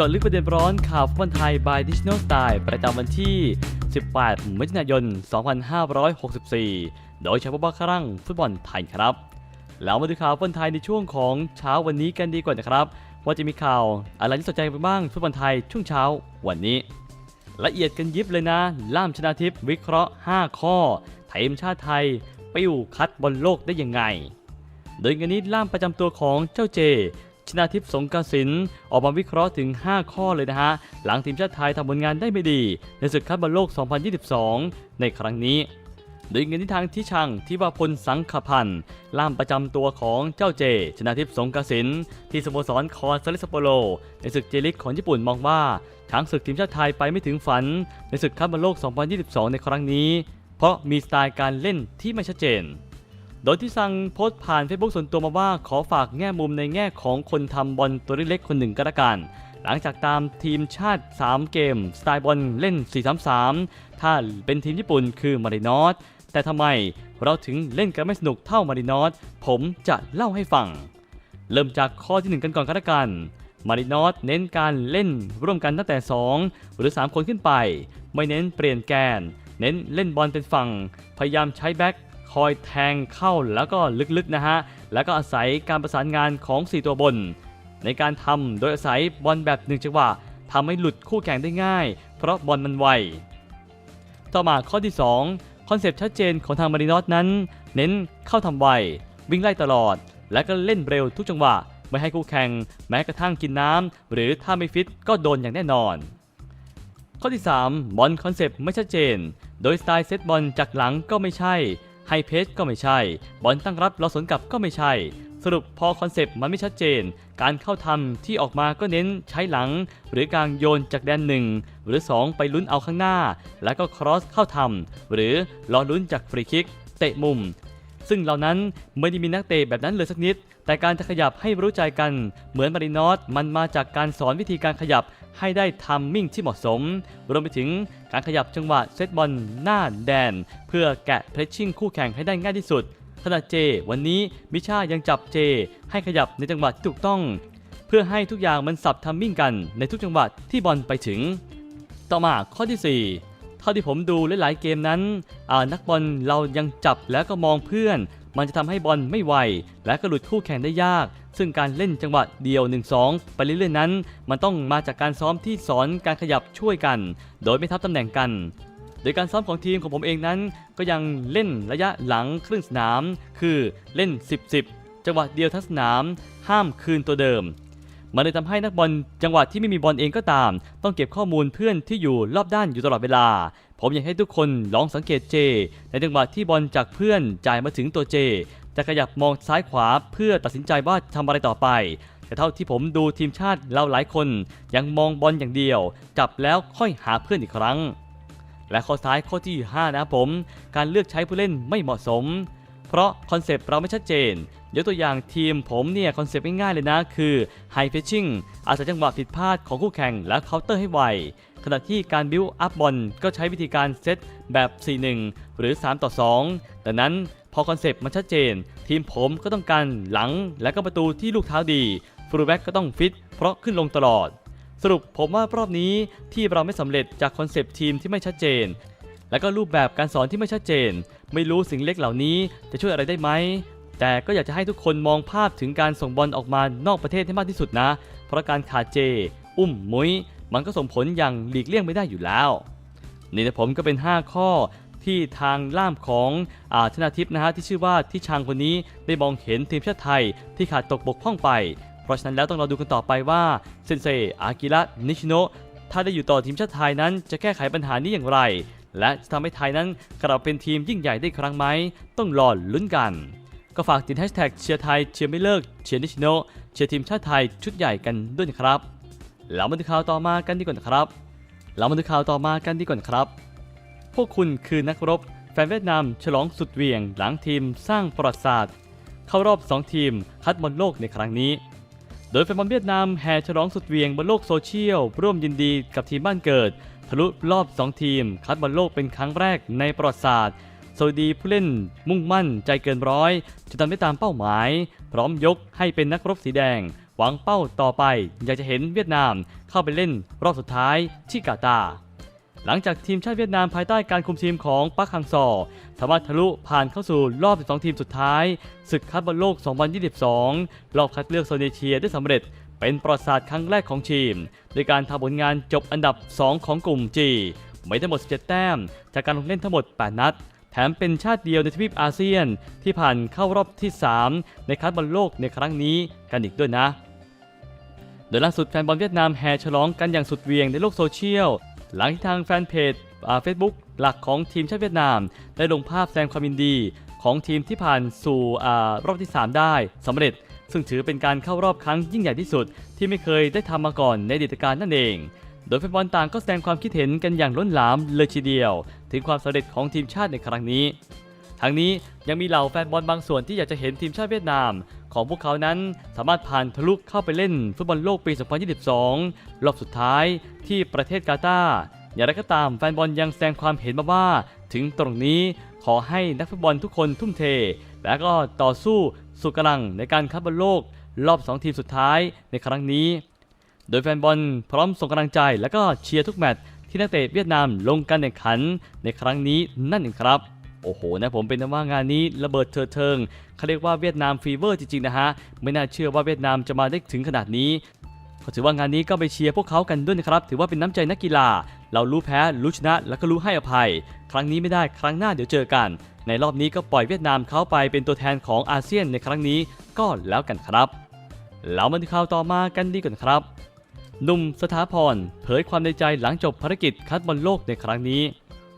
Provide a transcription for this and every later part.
จาะลึกประเด็นร้อนข่าวฟุตบอลไทย by Digital Style ประจำวันที่ 18 มิถุนายน 2564 โดยเฉพาะบ้าครั่งฟุตบอลไทยครับ แล้วมาดูข่าวฟุตบอลไทยในช่วงของเช้าวันนี้กันดีกว่านะครับ ว่าจะมีข่าวอะไรที่สนใจไปบ้างฟุตบอลไทยช่วงเช้าวันนี้ ละเอียดกันยิบเลยนะ ล่ามชนาทิพย์วิเคราะห์ 5 ข้อทีมชาติไทย ปิ้วคัดบอลโลกได้ยังไง โดยงานนี้ล่ามประจำตัวของเจ้าเจ ชนาทิพย์สงกระสินออกมาวิเคราะห์ถึง 5 ข้อเลยนะฮะ หลังทีมชาติไทยทำผลงานได้ไม่ดี ในศึกคัดบอลโลก 2022 ในครั้งนี้ โดยเงินที่ทางที่ช่างที่วาพลสังขพันธ์ล่ามประจำตัวของเจ้าเจ ชนาทิพย์สงกระสินที่สโมสรคอนซาเลสโปโล ในศึกเจลิกของญี่ปุ่นมองว่าช้างศึกทีมชาติไทยไปไม่ถึงฝัน ในศึกคัดบอลโลก 2022 ในครั้งนี้ เพราะมีสไตล์การเล่นที่ไม่ชัดเจน โดยที่สั่งโพสต์ผ่าน Facebook ส่วนตัวมาว่าขอฝากแง่มุมในแง่ของคนทำบอลตัวเล็กๆคนหนึ่งก็แล้วกัน หลังจากตามทีมชาติ 3 เกม สไตล์บอลเล่น 4-3-3 ถ้าเป็นทีมญี่ปุ่นคือมารินอสแต่ทำไมเราถึงเล่นกันไม่สนุกเท่ามารินอสผมจะเล่าให้ฟัง เริ่มจากข้อที่ 1 กันก่อนก็แล้วกันมารินอสเน้นการเล่นร่วมกันตั้งแต่ 2 หรือ 3 คนขึ้นไป ไม่เน้นเปลี่ยนแกน เน้นเล่นบอลเป็นฝั่ง พยายามใช้แบ็ค คอยแทงเข้าแล้วก็ลึกๆนะฮะ แล้วก็อาศัยการประสานงานของ 4 ตัวบน ในการทำโดยอาศัยบอลแบบหนึ่งจังหวะทำให้หลุดคู่แข่งได้ง่าย เพราะบอลมันไว ต่อมาข้อที่ 2 คอนเซปต์ชัดเจนของทางมารินอสนั้น เน้นเข้าทำไว วิ่งไล่ตลอด และก็เล่นเร็วทุกจังหวะ ไม่ให้คู่แข่ง แม้กระทั่งกินน้ำหรือถ้าไม่ฟิตก็โดนอย่างแน่นอน ข้อที่ 3 บอลคอนเซปต์ไม่ชัดเจน โดยสไตล์เซตบอลจากหลังก็ไม่ใช่ ไฮเพสก็ไม่ใช่ บอลตั้งรับเราสวนกลับก็ไม่ใช่ สรุปพอคอนเซปต์มันไม่ชัดเจน การเข้าทำที่ออกมาก็เน้นใช้หลัง หรือการโยนจากแดนหนึ่งหรือ 2 ไปลุ้นเอาข้างหน้า แล้วก็ครอสเข้าทำหรือรอลุ้นจากฟรีคิก เตะมุม ซึ่งเหล่านั้นไม่ได้มีนักเตะแบบนั้นเลยสักนิดแต่การจะขยับให้รู้ใจกัน เหมือนมารินอสมันมาจากการสอนวิธีการขยับ ให้ได้ทัมมิ่งที่เหมาะสม รวมไปถึงการขยับจังหวะเซตบอลหน้าแดน เพื่อแกะเพรสชิ่งคู่แข่งให้ได้ง่ายที่สุดขณะเจ วันนี้มิชายังจับเจ ให้ขยับในจังหวะที่ถูกต้อง เพื่อให้ทุกอย่างมันสับทัมมิ่งกันในทุกจังหวะที่บอลไปถึง ต่อมาข้อที่ 4 เท่าที่ผมดูหลายๆเกมนั้นนักบอลเรายังจับแล้วก็มองเพื่อน มันจะทำให้บอลไม่ไว และก็หลุดคู่แข่งได้ยาก ซึ่งการเล่นจังหวะเดียว 1-2 ไปเรื่อยๆนั้น มันต้องมาจากการซ้อมที่สอนการขยับช่วยกัน โดยไม่ทับตำแหน่งกัน โดยการซ้อมของทีมของผมเองนั้น ก็ยังเล่นระยะหลังครึ่งสนาม คือเล่น 10-10 จังหวะเดียวทั้งสนาม ห้ามคืนตัวเดิมมันเลยทำให้นักบอลจังหวะที่ไม่มีบอลเองก็ตาม ต้องเก็บข้อมูลเพื่อนที่อยู่รอบด้านอยู่ตลอดเวลา ผมอยากให้ทุกคนลองสังเกตเจ ในจังหวะที่บอลจากเพื่อนจ่ายมาถึงตัวเจ จะขยับมองซ้ายขวาเพื่อตัดสินใจว่าทำอะไรต่อไป แต่เท่าที่ผมดูทีมชาติเราหลายคน ยังมองบอลอย่างเดียว จับแล้วค่อยหาเพื่อนอีกครั้ง และข้อท้ายข้อที่ 5 นะผม การเลือกใช้ผู้เล่นไม่เหมาะสม เพราะคอนเซปต์เราไม่ชัดเจนยกตัวอย่างทีมผมเนี่ยคอนเซปต์ง่ายๆเลยนะ คือ High Pitching อาศัยจังหวะผิดพลาดของคู่แข่งและเคาน์เตอร์ให้ไว ณะที่การบิวอัพบอลก็ใช้วิธีการเซตแบบ 4-1 หรือ 3 ต่อ 2 ดังนั้นพอคอนเซปต์มันชัดเจน ทีมผมก็ต้องการหลังและก็ประตูที่ลูกเท้าดีฟูลแบ็กก็ต้องฟิตเพราะขึ้นลงตลอด สรุปผมว่ารอบนี้ที่เราไม่สำเร็จจากคอนเซปต์ทีมที่ไม่ชัดเจน และก็รูปแบบการสอนที่ไม่ชัดเจน ไม่รู้สิ่งเล็กเหล่านี้จะช่วยอะไรได้ไหมแต่ก็อยากจะให้ทุกคนมองภาพถึงการส่งบอลออกมานอกประเทศให้มากที่สุดนะ เพราะการขาดเจ อุ้มมุ้ย มันก็ส่งผลอย่างหลีกเลี่ยงไม่ได้อยู่แล้ว นี่นะผมก็เป็น 5 ข้อที่ทางล่ามของอาชนาทิพย์นะฮะที่ชื่อว่าที่ชางคนนี้ได้มองเห็นทีมชาติไทยที่ขาดตกบกพร่องไป เพราะฉะนั้นแล้วต้องรอดูกันต่อไปว่าเซนเซอากิระนิชิโนะถ้าได้อยู่ต่อทีมชาติไทยนั้นจะแก้ไขปัญหานี้อย่างไร และจะทำให้ไทยนั้นกลับเป็นทีมยิ่งใหญ่ได้ครั้งไหมต้องรอลุ้นกัน ก็ฝากติดแฮชแท็กเชียร์ไทยเชียร์ไม่เลิกเชียร์นิชิโนะเชียร์ทีมชาติไทยชุดใหญ่กันด้วยนะครับ แล้วมาดูข่าวต่อมากันดีกว่านครับแล้วมาดูข่าวต่อมากันดีกว่านครับ พวกคุณคือนักรบแฟนเวียดนามฉลองสุดเวียง หลังทีมสร้างประวัติศาสตร์ เข้ารอบ 2 ทีม คัดบอลโลกในครั้งนี้ โดยแฟนบอลเวียดนามแห่ฉลองสุดเวียงบนโลกโซเชียล ร่วมยินดีกับทีมบ้านเกิด ทะลุรอบ 2 ทีม คัดบอลโลกเป็นครั้งแรกในประวัติศาสตร์สวัสดีผู้เล่นมุ่งมั่นใจเกินร้อยจะทำได้ตามเป้าหมาย พร้อมยกให้เป็นนักรบสีแดง หวังเป้าต่อไปอยากจะเห็นเวียดนามเข้าไปเล่นรอบสุดท้ายที่กาตาหลังจากทีมชาติเวียดนามภายใต้การคุมทีมของปักฮังซอสามารถทะลุผ่านเข้าสู่รอบ 12 ทีมสุดท้ายศึกคัดบอลโลก 2022 รอบคัดเลือกโซนเอเชียได้สำเร็จเป็นประวัติศาสตร์ครั้งแรกของทีมโดยการทำผลงานจบอันดับ 2 ของกลุ่ม G ไม่ทั้งหมด 17 แต้ม จากการลงเล่นทั้งหมด 8 นัด แถมเป็นชาติเดียวในทวีปอาเซียน ที่ผ่านเข้ารอบที่ 3 ในคัดบอลโลกในครั้งนี้กันอีกด้วยนะ โดยล่าสุดแฟนบอลเวียดนามแห่ฉลองกันอย่างสุดเวียงในโลกโซเชียล หลังที่ทางแฟนเพจเฟซบุ๊กหลักของทีมชาติเวียดนาม ได้ลงภาพแสดงความยินดีของทีมที่ผ่านสู่รอบที่ 3 ได้สำเร็จ ซึ่งถือเป็นการเข้ารอบครั้งยิ่งใหญ่ที่สุด ที่ไม่เคยได้ทำมาก่อนในอดีตการนั่นเอง โดยแฟนบอลต่างก็แสดงความคิดเห็นกันอย่างล้นหลามเลยทีเดียว ถึงความสำเร็จของทีมชาติในครั้งนี้ทั้งนี้ยังมีเหล่าแฟนบอลบางส่วนที่อยากจะเห็นทีมชาติเวียดนาม ของพวกเขานั้นสามารถผ่านทะลุเข้าไปเล่นฟุตบอลโลกปี 2022 รอบสุดท้ายที่ประเทศกาตาร์อย่างไรก็ตามแฟนบอลยังแสดงความเห็นมาว่า ถึงตรงนี้ขอให้นักฟุตบอลทุกคนทุ่มเท และก็ต่อสู้สุดกำลังในการคัดบอลโลก รอบ 2 ทีมสุดท้ายในครั้งนี้ โดยแฟนบอลพร้อมส่งกำลังใจและก็เชียร์ทุกแมตช์ที่นักเตะเวียดนามลงการแข่งขันในครั้งนี้นั่นเองครับ โอ้โหนะผมเป็นว่างานนี้ระเบิดเถิดเทิงเขาเรียกว่าเวียดนามฟีเวอร์จริงๆนะฮะไม่น่าเชื่อว่าเวียดนามจะมาได้ถึงขนาดนี้ก็ถือว่างานนี้ก็ไปเชียร์พวกเขากันด้วยนะครับ ถือว่าเป็นน้ำใจนักกีฬา เรารู้แพ้รู้ชนะ แล้วก็รู้ให้อภัย ครั้งนี้ไม่ได้ครั้งหน้าเดี๋ยวเจอกัน ในรอบนี้ก็ปล่อยเวียดนามเขาไปเป็นตัวแทนของอาเซียนในครั้งนี้ก็แล้วกันครับแล้วมาที่ข่าวต่อมากันดีกว่าครับหนุ่มสถาพรเผยความในใจหลังจบภารกิจคัดบอลโลกในครั้งนี้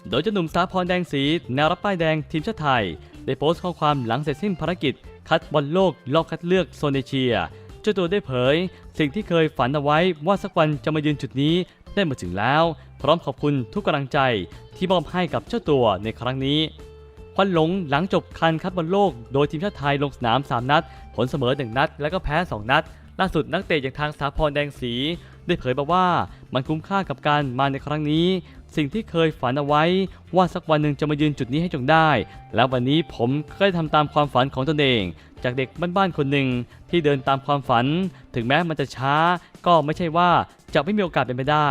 โดยเจ้าหนุ่มสาพรแดงสีแนวรับป้ายแดงทีมชาติไทย ได้โพสต์ข้อความหลังเสร็จสิ้นภารกิจ คัดบอลโลกรอบคัดเลือกโซนเอเชีย เจ้าตัวได้เผย สิ่งที่เคยฝันเอาไว้ว่าสักวันจะมายืนจุดนี้ได้มาถึงแล้ว พร้อมขอบคุณทุกกำลังใจที่มอบให้กับเจ้าตัวในครั้งนี้ควันหลงหลังจบคันคัดบอลโลก โดยทีมชาติไทยลงสนาม 3 นัด ผลเสมอ 1 นัด และก็แพ้ 2 นัด ล่าสุดนักเตะอย่างทางสาพรแดงสี ได้เผยมาว่ามันคุ้มค่ากับการมาในครั้งนี้ สิ่งที่เคยฝันเอาไว้ ว่าสักวันหนึ่งจะมายืนจุดนี้ให้จงได้ แล้ววันนี้ผมก็ได้ทำตามความฝันของตนเอง จากเด็กบ้านๆคนหนึ่งที่เดินตามความฝัน ถึงแม้มันจะช้า ก็ไม่ใช่ว่าจะไม่มีโอกาสเป็นไปได้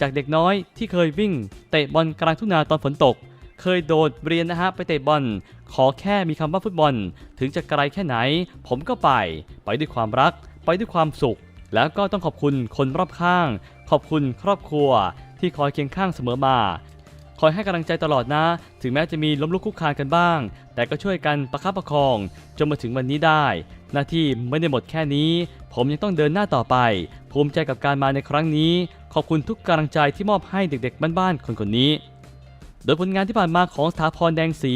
จากเด็กน้อยที่เคยวิ่ง เตะบอลกลางทุ่งนาตอนฝนตก เคยโดดเรียนนะฮะไปเตะบอล ขอแค่มีคำว่าฟุตบอล ถึงจะไกลแค่ไหน ผมก็ไป ไปด้วยความรัก ไปด้วยความสุข แล้วก็ต้องขอบคุณคนรอบข้าง ขอบคุณครอบครัว ที่คอยเคียงข้างเสมอมา คอยให้กำลังใจตลอดนะ ถึงแม้จะมีล้มลุกคุกคานกันบ้าง แต่ก็ช่วยกันประคับประคอง จนมาถึงวันนี้ได้ หน้าที่ไม่ได้หมดแค่นี้ ผมยังต้องเดินหน้าต่อไป ภูมิใจกับการมาในครั้งนี้ ขอบคุณทุกกำลังใจที่มอบให้เด็กๆบ้านๆคนคนนี้ โดยผลงานที่ผ่านมาของสถาพรแดงสี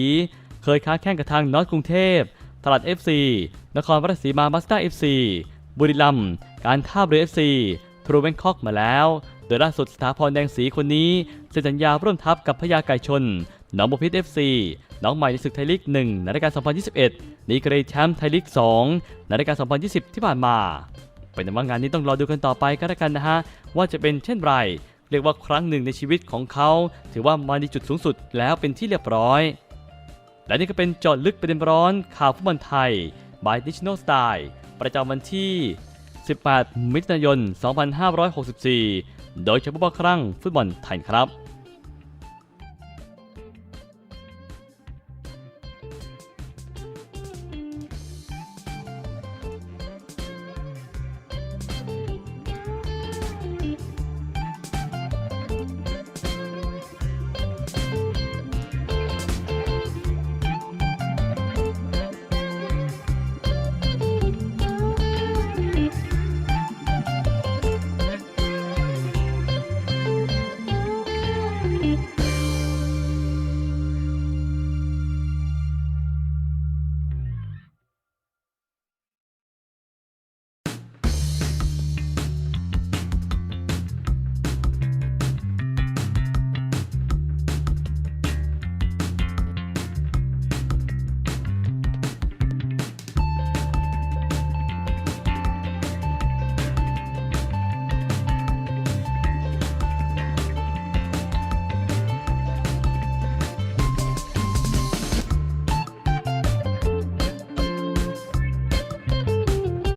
เคยค้าแข่งกับทางนอตกรุงเทพตลาด FC นครราชสีมามาสเตอร์ FC บุรีรัมย์การท่าเรือ FC ทรูเวนคอกมาแล้ว โดยล่าสุดสถาพรแดงสีคนนี้เซ็นสัญญาร่วมทัพกับพญาไก่ชนหนองบัวพิษ FC น้องใหม่ในศึกไทยลีก1ในรายการ 2021ดีกรีแชมป์ไทยลีก 2 ในรายการ 2020 ที่ผ่านมา เป็นว่างานนี้ต้องรอดูกันต่อไปก็แล้วกันนะฮะ ว่าจะเป็นเช่นไร เรียกว่าครั้งหนึ่งในชีวิตของเขา ถือว่ามาในจุดสูงสุดแล้วเป็นที่เรียบร้อย และนี่ก็เป็นจอดลึกประเด็นร้อนข่าวฟุตบอลไทย by National Style ประจำวันที่ 18 มิถุนายน 2564 โดยเฉพาะครั้งฟุตบอลไทยครับ